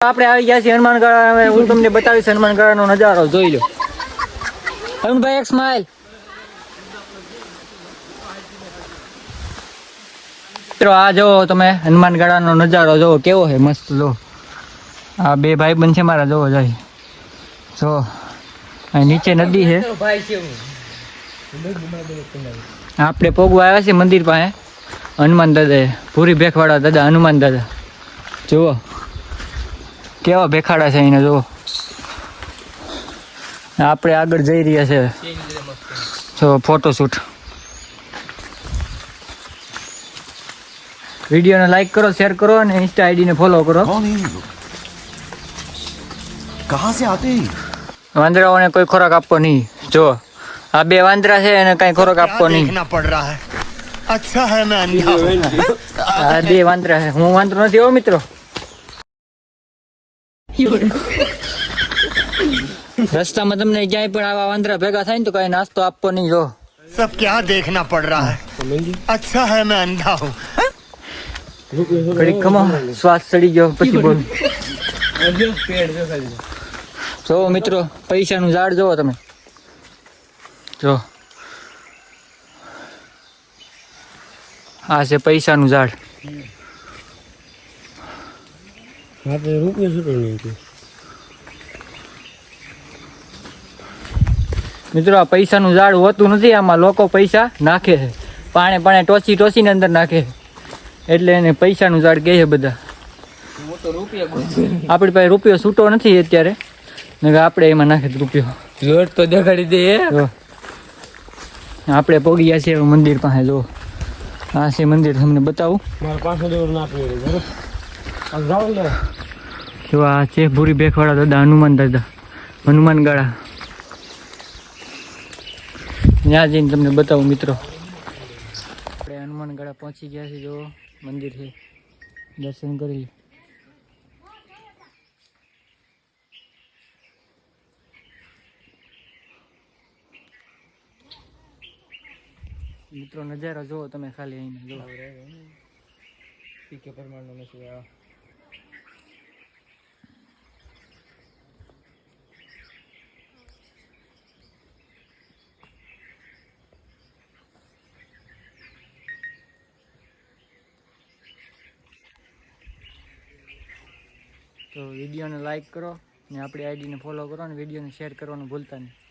આપણે આવી ગયા છીએ હનુમાન હવે હું તમને બતાવીશ હનુમાનગઢનો નજારો, જોઈ લો. હનુભાઈ એક સ્માઈલ મિત્રો, આ જો તમે હનુમાનગઢનો નજારો જોવો કેવો છે, મસ્ત જો આ બે ભાઈ બન છે મારા જોવો જાય જો નીચે નદી છે. આપણે પોગવા આવ્યા છે મંદિર પાસે. હનુમાન દાદા પૂરી ભેખવાડા દાદા, હનુમાન દાદા. જુઓ. કેવા ભેખાડા છે એને જો આપણે આગળ જઈ રહ્યા છે. જો ફોટોશૂટ વિડીયોને લાઈક કરો શેર કરો અને ઇન્સ્ટા આઈડીને ફોલો કરો. વાંદરાઓને કોઈ ખોરાક આપવો નહીં. જો આ બે વાંદરા છે એને કઈ ખોરાક આપવો નહીં. આ બે વાંદરા છે. હું વાંદરો નથી હો મિત્રો. રસ્તામાં તમને ક્યાંય પણ આવા વાંદરા ભેગા થાય ને તો કઈ નાસ્તો આપવો નહીં જો सब क्या देखना पड़ रहा है अच्छा है मैं अंधा हूँ ઘડીક ખમો શ્વાસ ચડી ગયો પછી બોલ જો મિત્રો પૈસાનું ઝાડ જોવો તમે જો આ છે પૈસાનું ઝાડ મિત્રો આ પૈસાનું ઝાડ હોતું નથી આમાં લોકો પૈસા નાખે છે. પાણે પાણે ટોસી ટોસીને અંદર નાખે એટલે એને પૈસાનું ઝાડ કહે છે બધા. આપણી પાસે રૂપિયો છૂટો નથી અત્યારે. આપણે એમાં નાખે રૂપિયો. જોર તો દેખાડી દે. આપણે પોગી છીએ મંદિર પાસે જો. આ છે મંદિર તમને બતાવું. મારે જો આ છે ભૂરી ભેખવાળા દાદા, હનુમાન દાદા, હનુમાન ગાળા. ત્યાં જઈને તમને બતાવું મિત્રો. આપણે હનુમાન ગાળા પહોંચી ગયા છે જો મંદિર છે. દર્શન કરી મિત્રો, નજારો જુઓ તમે ખાલી અહીં જો પીકે પરમાણનો નથી, આ તો વિડીયોને લાઇક કરો ને આપણી આઈડીને ફોલો કરો અને વિડીયોને શેર કરવાનું ભૂલતા નહીં.